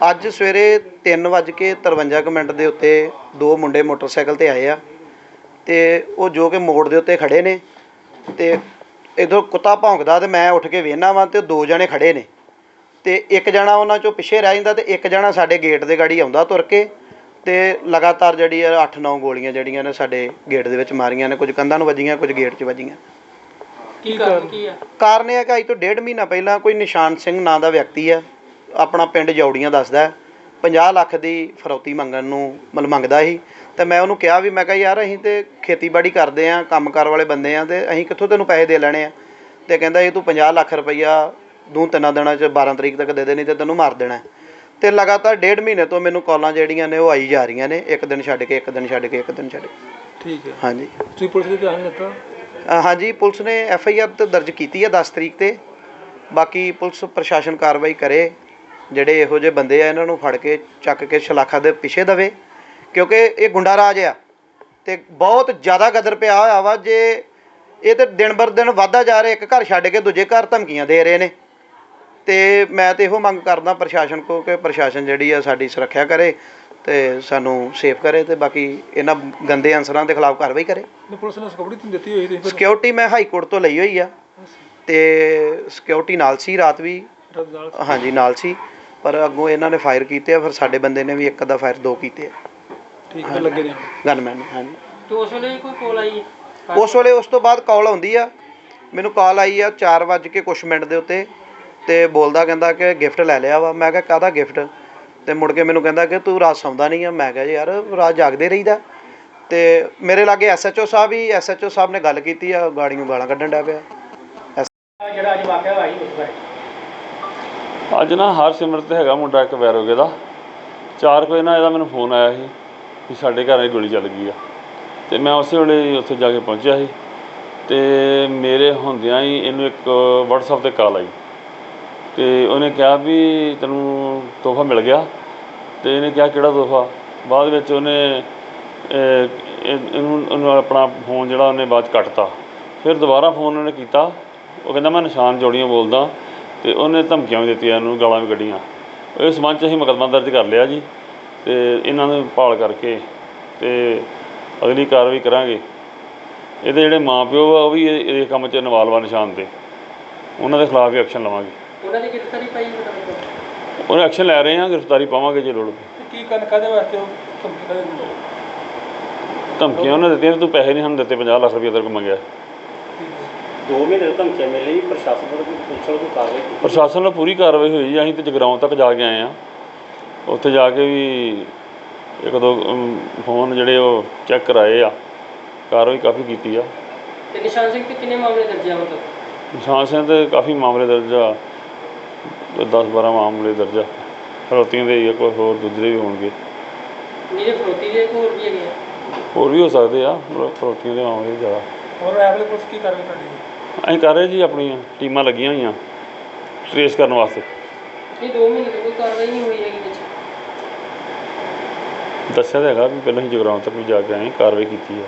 ਅੱਜ ਸਵੇਰੇ 3:53 ਕੁ ਮਿੰਟ ਦੇ ਉੱਤੇ ਦੋ ਮੁੰਡੇ ਮੋਟਰਸਾਈਕਲ ਤੇ ਆਏ ਆ ਤੇ ਉਹ ਜੋ ਕਿ ਮੋੜ ਦੇ ਉੱਤੇ ਖੜੇ ਨੇ ਤੇ ਇਧਰ ਕੁੱਤਾ ਭੌਂਕਦਾ ਤੇ ਮੈਂ ਉੱਠ ਕੇ ਵੇਖਣਾ ਵਾਂ ਤੇ ਦੋ ਜਣੇ ਖੜੇ ਨੇ ਤੇ ਇੱਕ ਜਣਾ ਉਹਨਾਂ ਚੋਂ ਪਿੱਛੇ ਰਹਿ ਜਾਂਦਾ ਤੇ ਇੱਕ ਜਣਾ ਸਾਡੇ ਗੇਟ ਦੇ ਗਾੜੀ ਆਉਂਦਾ ਤੁਰ ਕੇ ਤੇ ਲਗਾਤਾਰ ਜਿਹੜੀ ਆ 8-9 ਗੋਲੀਆਂ ਜਿਹੜੀਆਂ ਨੇ ਸਾਡੇ ਗੇਟ ਦੇ ਵਿੱਚ ਮਾਰੀਆਂ ਨੇ ਕੁਝ ਕੰਧਾਂ ਨੂੰ ਵੱਜੀਆਂ ਕੁਝ ਗੇਟ 'ਚ ਵੱਜੀਆਂ। ਕੀ ਕਾਰਨ ਕੀ ਆ? ਕਾਰਨ ਇਹ ਹੈ ਕਿ ਅੱਜ ਤੋਂ ਡੇਢ ਮਹੀਨਾ ਪਹਿਲਾਂ ਕੋਈ ਨਿਸ਼ਾਨ ਸਿੰਘ ਨਾਂ ਦਾ ਵਿਅਕਤੀ ਹੈ ਆਪਣਾ ਪਿੰਡ ਜੌੜੀਆਂ ਦੱਸਦਾ ਹੈ। 50 ਲੱਖ ਦੀ ਫਰੌਤੀ ਮੰਗਣ ਨੂੰ ਮਤਲਬ ਮੰਗਦਾ ਸੀ। ਤੇ ਮੈਂ ਉਹਨੂੰ ਕਿਹਾ ਵੀ ਮੈਂ ਕਿਹਾ ਯਾਰ ਅਸੀਂ ਤੇ ਖੇਤੀਬਾੜੀ ਕਰਦੇ ਆਂ ਕੰਮਕਾਰ ਵਾਲੇ ਬੰਦੇ ਆਂ ਤੇ ਅਸੀਂ ਕਿੱਥੋਂ ਤੈਨੂੰ ਪੈਸੇ ਦੇ ਲੈਣੇ ਆ? ਤੇ ਕਹਿੰਦਾ ਇਹ ਤੂੰ 50 ਲੱਖ ਰੁਪਈਆ ਦੂੰ ਤਿੰਨਾਂ ਦਿਨਾਂ ਚ 12 ਤਰੀਕ ਤੱਕ ਦੇ ਦੇ ਨਹੀਂ ਤੇ ਤੈਨੂੰ ਮਾਰ ਦੇਣਾ ਹੈ। ਤੇ ਲਗਾਤਾਰ ਡੇਢ ਮਹੀਨੇ ਤੋਂ ਮੈਨੂੰ ਕਾਲਾਂ ਜਿਹੜੀਆਂ ਨੇ ਉਹ ਆਈ ਜਾ ਰਹੀਆਂ ਨੇ। ਇੱਕ ਦਿਨ ਛੱਡ ਕੇ ਇੱਕ ਦਿਨ ਛੱਡ ਕੇ ਇੱਕ ਦਿਨ ਛੱਡ ਕੇ। ਠੀਕ ਹੈ। ਹਾਂਜੀ। ਤੁਸੀਂ ਪੁਲਿਸ ਦੇ ਧਿਆਨ ਦਿੱਤਾ? ਅ, ਹਾਂਜੀ ਪੁਲਿਸ ਨੇ ਐਫ ਆਈ ਆਰ ਤੇ ਦਰਜ ਕੀਤੀ ਹੈ 10 ਤਰੀਕ ਤੇ। ਬਾਕੀ ਪੁਲਿਸ ਪ੍ਰਸ਼ਾਸਨ ਕਾਰਵਾਈ ਕਰੇ। ਜਿਹੜੇ ਇਹੋ ਜਿਹੇ ਬੰਦੇ ਆ ਇਹਨਾਂ ਨੂੰ ਫੜ ਕੇ ਚੱਕ ਕੇ ਸ਼ਲਾਖਾ ਦੇ ਪਿੱਛੇ ਦਵੇ ਕਿਉਂਕਿ ਇਹ ਗੁੰਡਾ ਰਾਜ ਆ। ਤੇ ਬਹੁਤ ਜ਼ਿਆਦਾ ਗਦਰ ਪਿਆ ਹੋਇਆ ਵਾ ਜੇ ਇਹ ਤੇ ਦਿਨ ਬਰ ਦਿਨ ਵਧਦਾ ਜਾ ਰਿਹਾ ਇੱਕ ਘਰ ਛੱਡ ਕੇ ਦੂਜੇ ਘਰ ਧਮਕੀਆਂ ਦੇ ਰਹੇ ਨੇ। ਤੇ ਮੈਂ ਤੇ ਇਹੋ ਮੰਗ ਕਰਦਾ ਪ੍ਰਸ਼ਾਸਨ ਕੋ ਕਿ ਪ੍ਰਸ਼ਾਸਨ ਜਿਹੜੀ ਆ ਸਾਡੀ ਸੁਰੱਖਿਆ ਕਰੇ ਤੇ ਸਾਨੂੰ ਸੇਫ ਕਰੇ ਤੇ ਬਾਕੀ ਇਹਨਾਂ ਗੰਦੇ ਅਨਸਰਾਂ ਦੇ ਖਿਲਾਫ ਕਾਰਵਾਈ ਕਰੇ। ਪੁਲਿਸ ਨੇ ਸਕਬੜੀ ਤੁਹਾਨੂੰ ਦਿੱਤੀ ਹੋਈ ਫਿਰ? ਸਿਕਿਉਰਿਟੀ ਮੈਂ ਹਾਈ ਕੋਰਟ ਤੋਂ ਲਈ ਹੋਈ ਆ। ਤੇ ਸਿਕਿਉਰਿਟੀ ਨਾਲ ਸੀ ਰਾਤ ਵੀ। ਹਾਂਜੀ ਨਾਲ ਸੀ। ਪਰ ਅੱਗੋਂ ਇਹਨਾਂ ਨੇ ਫਾਇਰ ਕੀਤੇ ਆ ਫਿਰ ਸਾਡੇ ਬੰਦੇ ਨੇ ਵੀ ਇੱਕ ਦਾ ਫਾਇਰ ਦੋ ਕੀਤੇ ਆ। ਠੀਕ ਹੈ ਲੱਗੇ ਨੇ ਗਨਮੈਨ ਹਾਂਜੀ। ਤੇ ਉਸ ਵੇਲੇ ਕੋਈ ਕੋਲ ਆਈ? ਉਸ ਵੇਲੇ ਉਸ ਤੋਂ ਬਾਅਦ ਕਾਲ ਆਉਂਦੀ ਆ। ਮੈਨੂੰ ਕਾਲ ਆਈ ਆ 4 ਵਜੇ ਕੇ ਕੁਛ ਮਿੰਟ ਦੇ ਉੱਤੇ ਤੇ ਬੋਲਦਾ ਕਹਿੰਦਾ ਕਿ ਗਿਫਟ ਲੈ ਲਿਆ ਵਾ। ਮੈਂ ਕਿਹਾ ਕਾਹਦਾ ਗਿਫਟ ਤੇ ਮੁੜ ਕੇ ਮੈਨੂੰ ਕਹਿੰਦਾ ਕਿ ਤੂੰ ਰਾਤ ਸੌਂਦਾ ਨਹੀਂ ਆ। ਮੈਂ ਕਿਹਾ ਯਾਰ ਰਾਤ ਜਾਗਦੇ ਰਹੀਦਾ। ਤੇ ਮੇਰੇ ਲਾਗੇ ਐਸਐਚਓ ਸਾਹਿਬ ਹੀ ਐਸਐਚਓ ਸਾਹਿਬ ਨੇ ਗੱਲ ਕੀਤੀ ਆ। ਗਾੜੀਆਂ ਗਾਲਾਂ ਕੱਢਣ ਡਿਆ ਪਿਆ। ਜਿਹੜਾ ਅੱਜ ਵਾਕਿਆ ਹੋਇਆ ਸੀ ਉਸ ਬਾਰੇ। ਅੱਜ ਨਾ ਹਰਸਿਮਰਤ ਤੇ ਹੈਗਾ ਮੁੰਡਾ ਇੱਕ ਵੈਰੋਗੇ ਦਾ। ਚਾਰ ਕੋਈ ਨਾ ਇਹਦਾ ਮੈਨੂੰ ਫੋਨ ਆਇਆ ਸੀ ਕਿ ਸਾਡੇ ਘਰ ਇਹ ਗੋਲੀ ਚੱਲ ਗਈ ਆ। ਤੇ ਮੈਂ ਉਸੇ ਵੇਲੇ ਉੱਥੇ ਜਾ ਕੇ ਪਹੁੰਚਿਆ ਸੀ। ਤੇ ਮੇਰੇ ਹੁੰਦਿਆਂ ਹੀ ਇਹਨੂੰ ਇੱਕ WhatsApp ਤੇ ਕਾਲ ਆਈ। ਤੇ ਉਹਨੇ ਕਿਹਾ ਵੀ ਤੈਨੂੰ ਤੋਹਫਾ ਮਿਲ ਗਿਆ। ਤੇ ਇਹਨੇ ਕਿਹਾ ਕਿਹੜਾ ਤੋਹਫਾ? ਬਾਅਦ ਵਿੱਚ ਉਹਨੇ ਇਹਨੂੰ, ਉਹਨੂੰ ਆਪਣਾ ਫੋਨ ਜਿਹੜਾ ਉਹਨੇ ਬਾਅਦ 'ਚ ਕੱਟਤਾ। ਫਿਰ ਦੁਬਾਰਾ ਫੋਨ ਉਹਨੇ ਕੀਤਾ। ਉਹ ਕਹਿੰਦਾ, ਮੈਂ ਨਿਸ਼ਾਨ ਜੋੜੀਆਂ ਬੋਲਦਾ। ਤੇ ਉਹਨੇ ਧਮਕੀਆਂ ਵੀ ਦਿੱਤੀਆਂ ਇਹਨੂੰ ਗਾਲਾਂ ਵੀ ਕੱਢੀਆਂ। ਇਸ ਸੰਬੰਧ 'ਚ ਅਸੀਂ ਮੁਕੱਦਮਾ ਦਰਜ ਕਰ ਲਿਆ ਜੀ ਤੇ ਇਹਨਾਂ ਨੂੰ ਭਾਲ ਕਰਕੇ ਤੇ ਅਗਲੀ ਕਾਰਵਾਈ ਕਰਾਂਗੇ। ਇਹਦੇ ਜਿਹੜੇ ਮਾਪਿਓ ਆ ਉਹ ਵੀ ਇਹ ਕੰਮ 'ਚ ਇਨਵਾਲਵ ਆ ਨਿਸ਼ਾਨ ਤੇ। ਉਹਨਾਂ ਦੇ ਖਿਲਾਫ ਵੀ ਐਕਸ਼ਨ ਲਵਾਂਗੇ। ਉਹਨਾਂ ਦੀ ਗ੍ਰਿਫਤਾਰੀ ਪਾਈ ਉਹਨੇ ਐਕਸ਼ਨ ਲੈ ਰਹੇ ਆ ਗ੍ਰਿਫਤਾਰੀ ਪਾਵਾਂਗੇ ਜੇ ਲੋੜ ਪਈ। ਕੀ ਕਰਨ ਕਾਦੇ ਵਾਸਤੇ ਉਹ ਧਮਕੀ? ਧਮਕੀਆਂ ਉਹਨੇ ਦਿੱਤੀਆਂ ਤੂੰ ਪੈਸੇ ਨਹੀਂ ਸਾਨੂੰ ਦਿੱਤੇ 50 ਲੱਖ ਰੁਪਏ ਤੇਰੇ ਕੋਲ ਮੰਗਿਆ। ਦੋ ਮਹੀਨੇ ਤੋਂ ਧਮਕੀਆਂ ਮਿਲ ਰਹੀ ਪ੍ਰਸ਼ਾਸਨ ਵੱਲੋਂ ਕੋਈ ਪੁਲਿਸ ਵੱਲੋਂ ਕੋਈ ਕਾਰਵਾਈ ਕੀਤੀ? ਪ੍ਰਸ਼ਾਸਨ ਨਾਲ ਪੂਰੀ ਕਾਰਵਾਈ ਹੋਈ ਜੀ। ਅਸੀਂ ਤੇ ਜਗਰਾਉਂ ਤੱਕ ਜਾ ਕੇ ਆਏ ਆ ਉੱਥੇ ਜਾ ਕੇ ਵੀ ਇੱਕ ਦੋ ਅਮ, ਫੋਨ ਜਿਹੜੇ ਉਹ ਚੈੱਕ ਕਰਾਏ ਆ। ਕਾਰਵਾਈ ਕਾਫੀ ਕੀਤੀ ਆ। ਤੇ ਨਿਸ਼ਾਨ ਸਿੰਘ ਤੇ ਕਿੰਨੇ ਮਾਮਲੇ ਦਰਜ ਆ ਮਤਲਬ? ਨਿਸ਼ਾਨ ਸਿੰਘ ਤੇ ਕਾਫੀ ਮਾਮਲੇ ਦਰਜ ਆ। 10 12 ਮਾਮਲੇ ਦਰਜ ਆ। ਫਰੋਤੀਆਂ ਦੇ ਕੋਈ ਹੋਰ ਦੂਜੇ ਵੀ ਹੋਣਗੇ। ਜਿਹੜੇ ਫਰੋਤੀ ਦੇ ਹੋਰ ਵੀ ਹੈਗੇ ਆ। ਹੋਰ ਵੀ ਹੋ ਸਕਦੇ ਆ। ਫਰੋਤੀਆਂ ਦੇ ਮਾਮਲੇ ਜ਼ਿਆਦਾ। ਹੋਰ ਐਵਲੇ ਪੁਲਿਸ ਕੀ ਕਾਰਵਾਈ ਕਰਦੀ ਅਸੀਂ ਕਰ ਰਹੇ ਜੀ ਆਪਣੀਆਂ ਟੀਮਾਂ ਲੱਗੀਆਂ ਹੋਈਆਂ ਟ੍ਰੇਸ ਕਰਨ ਵਾਸਤੇ। ਇਹ 2 ਮਹੀਨੇ ਤੋਂ ਕੋਈ ਕਾਰਵਾਈ ਨਹੀਂ ਹੋਈ ਹੈਗੀ ਵਿੱਚ। ਦੱਸਿਆ ਤਾਂ ਹੈਗਾ ਵੀ ਪਹਿਲਾਂ ਹੀ ਜਗਰਾਉਂ ਤੱਕ ਵੀ ਜਾ ਕੇ ਆਏ ਕਾਰਵਾਈ ਕੀਤੀ ਆ